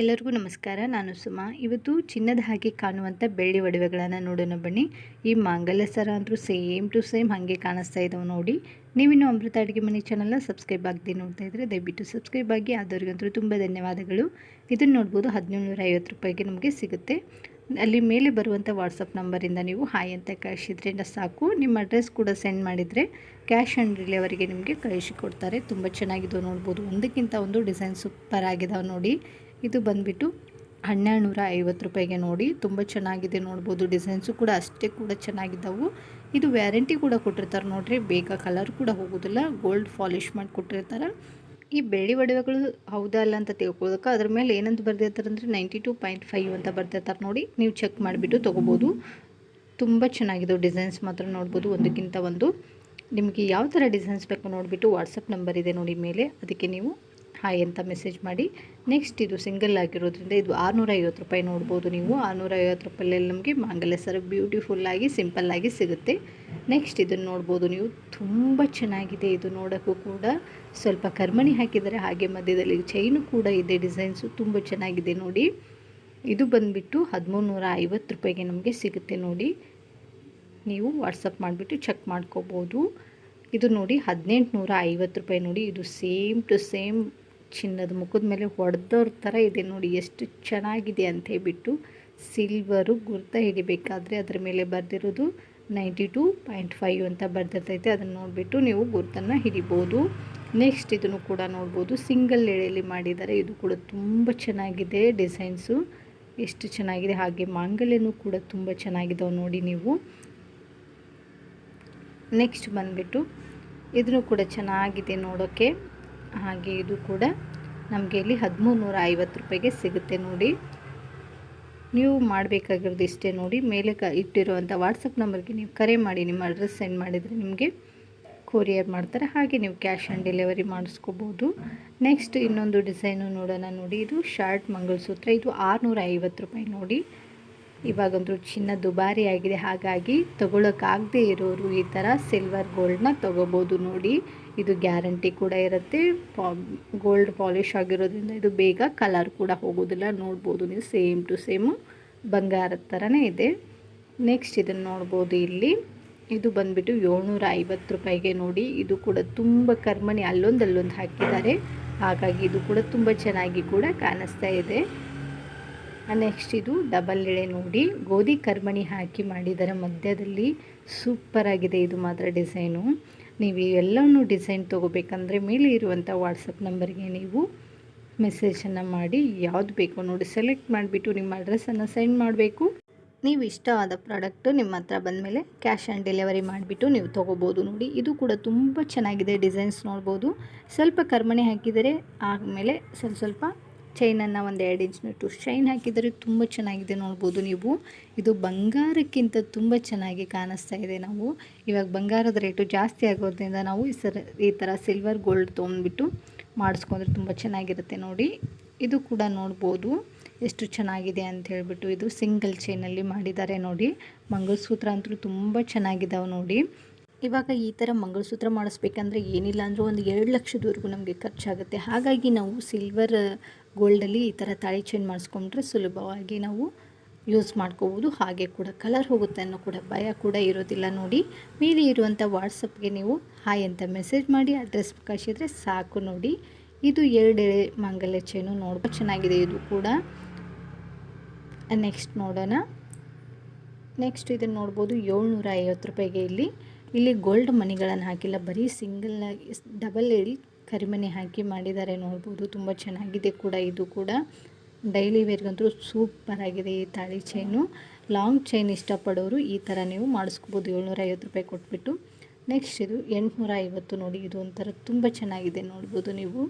ಎಲ್ಲರಿಗೂ ನಮಸ್ಕಾರ, ನಾನು ಸುಮಾ. ಇವತ್ತು ಚಿನ್ನದ ಹಾಗೆ ಕಾಣುವಂಥ ಬೆಳ್ಳಿ ಒಡವೆಗಳನ್ನು ನೋಡೋಣ ಬನ್ನಿ. ಈ ಮಾಂಗಲ್ಯ ಸರ ಅಂತೂ ಸೇಮ್ ಟು ಸೇಮ್ ಹಾಗೆ ಕಾಣಿಸ್ತಾ ಇದ್ದಾವೆ ನೋಡಿ. ನೀವಿನ್ನು ಅಮೃತ ಅಡುಗೆ ಮನೆ ಚಾನಲ್ನ ಸಬ್ಸ್ಕ್ರೈಬ್ ಆಗದೆ ನೋಡ್ತಾ ಇದ್ದರೆ ದಯವಿಟ್ಟು ಸಬ್ಸ್ಕ್ರೈಬ್ ಆಗಿ ಆದವ್ರಿಗಂತೂ ತುಂಬ ಧನ್ಯವಾದಗಳು. ಇದನ್ನು ನೋಡ್ಬೋದು ಹದಿನೇಳು ಐವತ್ತು ರೂಪಾಯಿಗೆ ನಮಗೆ ಸಿಗುತ್ತೆ. ಅಲ್ಲಿ ಮೇಲೆ ಬರುವಂಥ ವಾಟ್ಸಪ್ ನಂಬರಿಂದ ನೀವು ಹಾಯ್ ಅಂತ ಕಳಿಸಿದ್ರೆ ಸಾಕು. ನಿಮ್ಮ ಅಡ್ರೆಸ್ ಕೂಡ ಸೆಂಡ್ ಮಾಡಿದರೆ ಕ್ಯಾಶ್ ಆನ್ ಡೆಲಿವರಿಗೆ ನಿಮಗೆ ಕಳಿಸಿಕೊಡ್ತಾರೆ ತುಂಬ ಚೆನ್ನಾಗಿದ್ದು ನೋಡ್ಬೋದು. ಒಂದಕ್ಕಿಂತ ಒಂದು ಡಿಸೈನ್ ಸೂಪರ್ ಆಗಿದಾವೆ ನೋಡಿ. ಇದು ಬಂದುಬಿಟ್ಟು ಹನ್ನೆರಡು ನೂರ ಐವತ್ತು ರೂಪಾಯಿಗೆ ನೋಡಿ ತುಂಬ ಚೆನ್ನಾಗಿದೆ ನೋಡ್ಬೋದು. ಡಿಸೈನ್ಸು ಕೂಡ ಅಷ್ಟೇ ಕೂಡ ಚೆನ್ನಾಗಿದ್ದಾವೆ. ಇದು ವ್ಯಾರಂಟಿ ಕೂಡ ಕೊಟ್ಟಿರ್ತಾರೆ ನೋಡಿರಿ. ಬೇಗ ಕಲರ್ ಕೂಡ ಹೋಗೋದಿಲ್ಲ. ಗೋಲ್ಡ್ ಪಾಲಿಷ್ ಮಾಡಿ ಕೊಟ್ಟಿರ್ತಾರೆ ಈ ಬೆಳ್ಳಿ ಒಡವೆಗಳು ಹೌದಾ ಅಲ್ಲ ಅಂತ ತಿಳ್ಕೊಳ್ಳೋಕೆ ಅದ್ರ ಮೇಲೆ ಏನಂತ ಬರ್ದಿರ್ತಾರೆ ಅಂದರೆ ನೈಂಟಿ ಟು ಪಾಯಿಂಟ್ ಫೈವ್ ಅಂತ ಬರ್ದಿರ್ತಾರೆ ನೋಡಿ. ನೀವು ಚೆಕ್ ಮಾಡಿಬಿಟ್ಟು ತೊಗೋಬೋದು. ತುಂಬ ಚೆನ್ನಾಗಿದೆ ಡಿಸೈನ್ಸ್ ಮಾತ್ರ ನೋಡ್ಬೋದು ಒಂದಕ್ಕಿಂತ ಒಂದು. ನಿಮಗೆ ಯಾವ ಥರ ಡಿಸೈನ್ಸ್ ಬೇಕು ನೋಡಿಬಿಟ್ಟು ವಾಟ್ಸಪ್ ನಂಬರ್ ಇದೆ ನೋಡಿ ಮೇಲೆ. ಅದಕ್ಕೆ ನೀವು ಹಾಯ್ ಅಂತ ಮೆಸೇಜ್ ಮಾಡಿ. ನೆಕ್ಸ್ಟ್ ಇದು ಸಿಂಗಲ್ ಆಗಿರೋದ್ರಿಂದ ಇದು ಆರುನೂರ ಐವತ್ತು ರೂಪಾಯಿ ನೋಡ್ಬೋದು ನೀವು. ಆರುನೂರ ಐವತ್ತು ರೂಪಾಯಲ್ಲಿ ನಮಗೆ ಮಾಂಗಲ್ಯ ಸರ ಬ್ಯೂಟಿಫುಲ್ಲಾಗಿ ಸಿಂಪಲ್ಲಾಗಿ ಸಿಗುತ್ತೆ. ನೆಕ್ಸ್ಟ್ ಇದನ್ನು ನೋಡ್ಬೋದು ನೀವು. ತುಂಬ ಚೆನ್ನಾಗಿದೆ ಇದು ನೋಡೋಕ್ಕೂ ಕೂಡ. ಸ್ವಲ್ಪ ಕರ್ಮಣಿ ಹಾಕಿದರೆ ಹಾಗೆ ಮಧ್ಯದಲ್ಲಿ ಚೈನು ಕೂಡ ಇದೆ, ಡಿಸೈನ್ಸು ತುಂಬ ಚೆನ್ನಾಗಿದೆ ನೋಡಿ. ಇದು ಬಂದುಬಿಟ್ಟು ಹದಿಮೂರು ಐವತ್ತು ರೂಪಾಯಿಗೆ ನಮಗೆ ಸಿಗುತ್ತೆ ನೋಡಿ. ನೀವು ವಾಟ್ಸಪ್ ಮಾಡಿಬಿಟ್ಟು ಚೆಕ್ ಮಾಡ್ಕೋಬೋದು. ಇದು ನೋಡಿ ಹದಿನೆಂಟು ನೂರ ಐವತ್ತು ರೂಪಾಯಿ ನೋಡಿ. ಇದು ಸೇಮ್ ಟು ಸೇಮ್ ಚಿನ್ನದ ಮುಖದ ಮೇಲೆ ಹೊಡೆದವ್ರ ಥರ ಇದೆ ನೋಡಿ, ಎಷ್ಟು ಚೆನ್ನಾಗಿದೆ ಅಂತ ಹೇಳಿಬಿಟ್ಟು ಸಿಲ್ವರು ಗುರ್ತ ಹಿಡಿಬೇಕಾದ್ರೆ ಅದರ ಮೇಲೆ ಬರೆದಿರೋದು ನೈಂಟಿ ಟೂ ಪಾಯಿಂಟ್ ಫೈವ್ ಅಂತ ಬರ್ದಿರ್ತೈತೆ. ಅದನ್ನು ನೋಡಿಬಿಟ್ಟು ನೀವು ಗುರ್ತನ್ನು ಹಿಡಿಬೋದು. ನೆಕ್ಸ್ಟ್ ಇದನ್ನು ಕೂಡ ನೋಡ್ಬೋದು. ಸಿಂಗಲ್ ಎಳೆಯಲ್ಲಿ ಮಾಡಿದ್ದಾರೆ. ಇದು ಕೂಡ ತುಂಬ ಚೆನ್ನಾಗಿದೆ ಡಿಸೈನ್ಸು. ಎಷ್ಟು ಚೆನ್ನಾಗಿದೆ. ಹಾಗೆ ಮಾಂಗಲ್ಯನೂ ಕೂಡ ತುಂಬ ಚೆನ್ನಾಗಿದ್ದಾವೆ ನೋಡಿ ನೀವು. ನೆಕ್ಸ್ಟ್ ಬಂದುಬಿಟ್ಟು ಇದನ್ನು ಕೂಡ ಚೆನ್ನಾಗಿದೆ ನೋಡೋಕ್ಕೆ ಹಾಗೆ ಇದು ಕೂಡ ನಮಗೆ ಇಲ್ಲಿ ಹದಿಮೂರು ನೂರ ಐವತ್ತು ರೂಪಾಯಿಗೆ ಸಿಗುತ್ತೆ ನೋಡಿ. ನೀವು ಮಾಡಬೇಕಾಗಿರೋದು ಇಷ್ಟೇ ನೋಡಿ. ಮೇಲೆ ಕ ಇಟ್ಟಿರುವಂಥ ವಾಟ್ಸಪ್ ನಂಬರ್ಗೆ ನೀವು ಕರೆ ಮಾಡಿ, ನಿಮ್ಮ ಅಡ್ರೆಸ್ ಸೆಂಡ್ ಮಾಡಿದರೆ ನಿಮಗೆ ಕೊರಿಯರ್ ಮಾಡ್ತಾರೆ. ಹಾಗೆ ನೀವು ಕ್ಯಾಶ್ ಆನ್ ಡೆಲಿವರಿ ಮಾಡಿಸ್ಕೋಬೋದು. ನೆಕ್ಸ್ಟ್ ಇನ್ನೊಂದು ಡಿಸೈನು ನೋಡೋಣ ನೋಡಿ. ಇದು ಶಾರ್ಟ್ ಮಂಗಳಸೂತ್ರ. ಇದು ಆರುನೂರ ಐವತ್ತು ರೂಪಾಯಿ ನೋಡಿ. ಇವಾಗಂತೂ ಚಿನ್ನ ದುಬಾರಿ ಆಗಿದೆ. ಹಾಗಾಗಿ ತೊಗೊಳಕ್ಕಾಗದೇ ಇರೋರು ಈ ಥರ ಸಿಲ್ವರ್ ಗೋಲ್ಡ್ನ ತೊಗೋಬೋದು ನೋಡಿ. ಇದು ಗ್ಯಾರಂಟಿ ಕೂಡ ಇರುತ್ತೆ. ಗೋಲ್ಡ್ ಪಾಲಿಶ್ ಆಗಿರೋದ್ರಿಂದ ಇದು ಬೇಗ ಕಲರ್ ಕೂಡ ಹೋಗೋದಿಲ್ಲ. ನೋಡ್ಬೋದು ನೀವು ಸೇಮ್ ಟು ಸೇಮು ಬಂಗಾರದ ಥರನೇ ಇದೆ. ನೆಕ್ಸ್ಟ್ ಇದನ್ನು ನೋಡ್ಬೋದು ಇಲ್ಲಿ. ಇದು ಬಂದುಬಿಟ್ಟು ಏಳ್ನೂರ ಐವತ್ತು ರೂಪಾಯಿಗೆ ನೋಡಿ. ಇದು ಕೂಡ ತುಂಬ ಕರ್ಮಣಿ ಅಲ್ಲೊಂದಲ್ಲೊಂದು ಅಲ್ಲೊಂದು ಹಾಕಿದ್ದಾರೆ. ಹಾಗಾಗಿ ಇದು ಕೂಡ ತುಂಬ ಚೆನ್ನಾಗಿ ಕೂಡ ಕಾಣಿಸ್ತಾ ಇದೆ. ನೆಕ್ಸ್ಟ್ ಇದು ಡಬಲ್ ಎಳೆ ನೋಡಿ. ಗೋಧಿ ಕರ್ಮಣಿ ಹಾಕಿ ಮಾಡಿದರ ಮಧ್ಯದಲ್ಲಿ ಸೂಪರಾಗಿದೆ ಇದು ಮಾತ್ರ ಡಿಸೈನು ನೀವು ಎಲ್ಲವನ್ನೂ ಡಿಸೈನ್ ತೊಗೋಬೇಕಂದ್ರೆ ಮೇಲೆ ಇರುವಂಥ ವಾಟ್ಸಪ್ ನಂಬರ್ಗೆ ನೀವು ಮೆಸೇಜನ್ನು ಮಾಡಿ. ಯಾವುದು ಬೇಕೋ ನೋಡಿ ಸೆಲೆಕ್ಟ್ ಮಾಡಿಬಿಟ್ಟು ನಿಮ್ಮ ಅಡ್ರೆಸ್ಸನ್ನು ಸೆಂಡ್ ಮಾಡಬೇಕು. ನೀವು ಇಷ್ಟವಾದ ಪ್ರಾಡಕ್ಟು ನಿಮ್ಮ ಹತ್ರ ಬಂದಮೇಲೆ ಕ್ಯಾಶ್ ಆನ್ ಡೆಲಿವರಿ ಮಾಡಿಬಿಟ್ಟು ನೀವು ತೊಗೋಬೋದು ನೋಡಿ. ಇದು ಕೂಡ ತುಂಬ ಚೆನ್ನಾಗಿದೆ ಡಿಸೈನ್ಸ್ ನೋಡ್ಬೋದು. ಸ್ವಲ್ಪ ಕರ್ಮಣೆ ಹಾಕಿದರೆ ಆಮೇಲೆ ಸ್ವಲ್ಪ ಸ್ವಲ್ಪ ಚೈನನ್ನು ಒಂದು ಎರಡು ಇಂಚ್ನಟ್ಟು ಶೈನ್ ಹಾಕಿದರೆ ತುಂಬ ಚೆನ್ನಾಗಿದೆ ನೋಡ್ಬೋದು ನೀವು. ಇದು ಬಂಗಾರಕ್ಕಿಂತ ತುಂಬ ಚೆನ್ನಾಗಿ ಕಾಣಿಸ್ತಾ ಇದೆ ನಾವು. ಇವಾಗ ಬಂಗಾರದ ರೇಟು ಜಾಸ್ತಿ ಆಗೋದ್ರಿಂದ ನಾವು ಈ ಸರ, ಈ ಥರ ಸಿಲ್ವರ್ ಗೋಲ್ಡ್ ತೊಗೊಂಡ್ಬಿಟ್ಟು ಮಾಡಿಸ್ಕೊಂಡ್ರೆ ತುಂಬ ಚೆನ್ನಾಗಿರುತ್ತೆ ನೋಡಿ. ಇದು ಕೂಡ ನೋಡ್ಬೋದು ಎಷ್ಟು ಚೆನ್ನಾಗಿದೆ ಅಂತ ಹೇಳಿಬಿಟ್ಟು ಇದು ಸಿಂಗಲ್ ಚೈನಲ್ಲಿ ಮಾಡಿದ್ದಾರೆ ನೋಡಿ. ಮಂಗಲಸೂತ್ರ ಅಂತೂ ತುಂಬ ಚೆನ್ನಾಗಿದ್ದಾವೆ ನೋಡಿ. ಇವಾಗ ಈ ಥರ ಮಂಗಲಸೂತ್ರ ಮಾಡಿಸ್ಬೇಕಂದ್ರೆ ಏನಿಲ್ಲ ಅಂದರೂ ಒಂದು ಎರಡು ಲಕ್ಷದವರೆಗೂ ನಮಗೆ ಖರ್ಚಾಗುತ್ತೆ. ಹಾಗಾಗಿ ನಾವು ಸಿಲ್ವರ್ ಗೋಲ್ಡಲ್ಲಿ ಈ ಥರ ತಾಳಿ ಚೈನ್ ಮಾಡಿಸ್ಕೊಂಡ್ರೆ ಸುಲಭವಾಗಿ ನಾವು ಯೂಸ್ ಮಾಡ್ಕೋಬೋದು. ಹಾಗೆ ಕೂಡ ಕಲರ್ ಹೋಗುತ್ತೆ ಅನ್ನೋ ಕೂಡ ಭಯ ಕೂಡ ಇರೋದಿಲ್ಲ ನೋಡಿ. ಮೇಲೆ ಇರುವಂಥ ವಾಟ್ಸಪ್ಗೆ ನೀವು ಹಾಯ್ ಅಂತ ಮೆಸೇಜ್ ಮಾಡಿ ಅಡ್ರೆಸ್ ಕಳಿಸಿದ್ರೆ ಸಾಕು ನೋಡಿ. ಇದು ಎರಡು ಮಂಗಲ್ಯ ಚೈನು ನೋಡ್ಬೋದು ಚೆನ್ನಾಗಿದೆ ಇದು ಕೂಡ. ನೆಕ್ಸ್ಟ್ ನೋಡೋಣ. ನೆಕ್ಸ್ಟ್ ಇದನ್ನು ನೋಡ್ಬೋದು ಏಳ್ನೂರ ರೂಪಾಯಿಗೆ ಇಲ್ಲಿ. ಇಲ್ಲಿ ಗೋಲ್ಡ್ ಮನಿಗಳನ್ನು ಹಾಕಿಲ್ಲ, ಬರೀ ಸಿಂಗಲ್ನಾಗಿ ಡಬಲ್ ಎಳಿ ಕರಿಮಣಿ ಹಾಕಿ ಮಾಡಿದ್ದಾರೆ ನೋಡ್ಬೋದು. ತುಂಬ ಚೆನ್ನಾಗಿದೆ ಕೂಡ ಇದು ಕೂಡ. ಡೈಲಿ ವೇರ್ಗಂತೂ ಸೂಪರಾಗಿದೆ ಈ ತಾಳಿ ಚೈನು ಲಾಂಗ್ ಚೈನ್ ಇಷ್ಟಪಡೋರು ಈ ಥರ ನೀವು ಮಾಡಿಸ್ಕೋಬೋದು. ಏಳ್ನೂರ ಐವತ್ತು ರೂಪಾಯಿ ಕೊಟ್ಬಿಟ್ಟು. ನೆಕ್ಸ್ಟ್ ಇದು ಎಂಟುನೂರ ಐವತ್ತು ನೋಡಿ, ಇದು ಒಂಥರ ತುಂಬ ಚೆನ್ನಾಗಿದೆ ನೋಡ್ಬೋದು ನೀವು.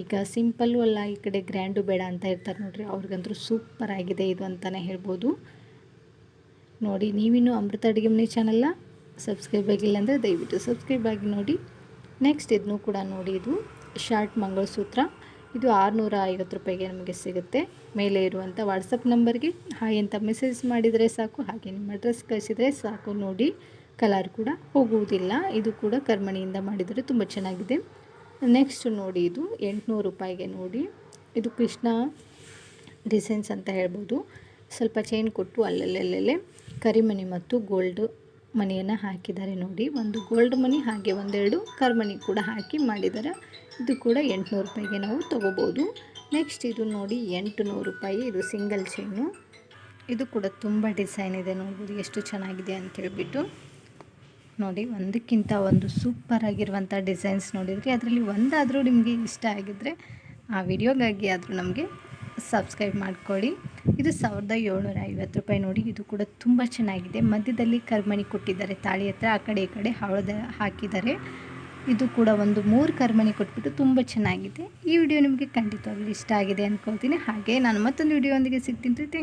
ಈಗ ಸಿಂಪಲ್ಲು ಅಲ್ಲ, ಈ ಕಡೆ ಗ್ರ್ಯಾಂಡು ಬೇಡ ಅಂತ ಇರ್ತಾರೆ ನೋಡಿರಿ, ಅವ್ರಿಗಂತೂ ಸೂಪರ್ ಆಗಿದೆ ಇದು ಅಂತಲೇ ಹೇಳ್ಬೋದು. ನೋಡಿ, ನೀವಿನ್ನೂ ಅಮೃತ ಅಡುಗೆ ಮನೆ ಚಾನಲ್ನ ಸಬ್ಸ್ಕ್ರೈಬ್ ಆಗಿಲ್ಲ ಅಂದರೆ ದಯವಿಟ್ಟು ಸಬ್ಸ್ಕ್ರೈಬ್ ಆಗಿ ನೋಡಿ. ನೆಕ್ಸ್ಟ್ ಇದನ್ನು ಕೂಡ ನೋಡಿ, ಇದು ಶಾರ್ಟ್ ಮಂಗಳಸೂತ್ರ. ಇದು ಆರುನೂರ ಐವತ್ತು ರೂಪಾಯಿಗೆ ನಮಗೆ ಸಿಗುತ್ತೆ. ಮೇಲೆ ಇರುವಂಥ ವಾಟ್ಸಪ್ ನಂಬರ್ಗೆ ಹಾಯ್ ಅಂತ ಮೆಸೇಜ್ ಮಾಡಿದರೆ ಸಾಕು, ಹಾಗೆ ನಿಮ್ಮ ಅಡ್ರೆಸ್ ಕಳಿಸಿದರೆ ಸಾಕು ನೋಡಿ. ಕಲರ್ ಕೂಡ ಹೋಗುವುದಿಲ್ಲ. ಇದು ಕೂಡ ಕರ್ಮಣಿಯಿಂದ ಮಾಡಿದರೆ ತುಂಬ ಚೆನ್ನಾಗಿದೆ. ನೆಕ್ಸ್ಟ್ ನೋಡಿ, ಇದು ಎಂಟುನೂರು ರೂಪಾಯಿಗೆ ನೋಡಿ. ಇದು ಕೃಷ್ಣ ಡಿಸೈನ್ಸ್ ಅಂತ ಹೇಳ್ಬೋದು. ಸ್ವಲ್ಪ ಚೈನ್ ಕೊಟ್ಟು ಅಲ್ಲಲ್ಲೇ ಕರಿಮಣಿ ಮತ್ತು ಗೋಲ್ಡ್ ಮಣಿಯನ್ನು ಹಾಕಿದ್ದಾರೆ ನೋಡಿ. ಒಂದು ಗೋಲ್ಡ್ ಮನಿ ಹಾಗೆ ಒಂದೆರಡು ಕರ್ಮಣಿ ಕೂಡ ಹಾಕಿ ಮಾಡಿದ್ದಾರೆ ಇದು ಕೂಡ ಎಂಟುನೂರು ರೂಪಾಯಿಗೆ ನಾವು ತೊಗೋಬೋದು. ನೆಕ್ಸ್ಟ್ ಇದು ನೋಡಿ ಎಂಟು ನೂರು ರೂಪಾಯಿ, ಇದು ಸಿಂಗಲ್ ಚೈನು. ಇದು ಕೂಡ ತುಂಬ ಡಿಸೈನ್ ಇದೆ ನೋಡ್ಬೋದು, ಎಷ್ಟು ಚೆನ್ನಾಗಿದೆ ಅಂತ ಹೇಳ್ಬಿಟ್ಟು. ನೋಡಿ, ಒಂದಕ್ಕಿಂತ ಒಂದು ಸೂಪರ್ ಆಗಿರುವಂಥ ಡಿಸೈನ್ಸ್ ನೋಡಿದ್ರಿ ಅದರಲ್ಲಿ ಒಂದಾದರೂ ನಿಮಗೆ ಇಷ್ಟ ಆಗಿದ್ದರೆ ಆ ವಿಡಿಯೋಗಾಗಿ ಆದರೂ ನಮಗೆ ಸಬ್ಸ್ಕ್ರೈಬ್ ಮಾಡ್ಕೊಳ್ಳಿ. ಇದು ಸಾವಿರದ ಏಳ್ನೂರ ಐವತ್ತು ರೂಪಾಯಿ ನೋಡಿ, ಇದು ಕೂಡ ತುಂಬ ಚೆನ್ನಾಗಿದೆ. ಮಧ್ಯದಲ್ಲಿ ಕರ್ಮಣಿ ಕೊಟ್ಟಿದ್ದಾರೆ, ತಾಳಿ ಹತ್ರ, ಆ ಕಡೆ ಈ ಕಡೆ ಹಾಳದ ಹಾಕಿದ್ದಾರೆ. ಇದು ಕೂಡ ಒಂದು ಮೂರು ಕರ್ಮಣಿ ಕೊಟ್ಬಿಟ್ಟು ತುಂಬ ಚೆನ್ನಾಗಿದೆ. ಈ ವಿಡಿಯೋ ನಿಮಗೆ ಖಂಡಿತವಾಗ್ಲೂ ಇಷ್ಟ ಆಗಿದೆ ಅಂದ್ಕೊಳ್ತೀನಿ ಹಾಗೆ ನಾನು ಮತ್ತೊಂದು ವಿಡಿಯೋ ಒಂದಿಗೆ ಸಿಗ್ತೀನಿ. ಥ್ಯಾಂಕ್